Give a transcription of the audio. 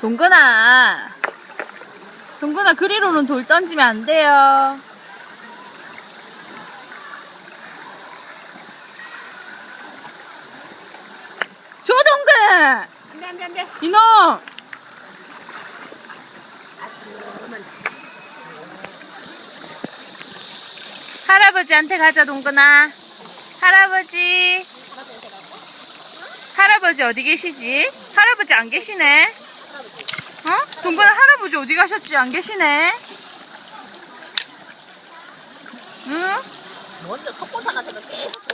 동근아. 동근아, 그리로는 돌 던지면 안 돼요. 조동근! 안돼 안돼 안돼. 이놈! 할아버지한테 가자, 동근아. 할아버지. 할아버지 어디 계시지? 할아버지 안 계시네. 어? 동근아 할아버지 어디 가셨지? 안 계시네. 응? 먼저 석고산한테가 계속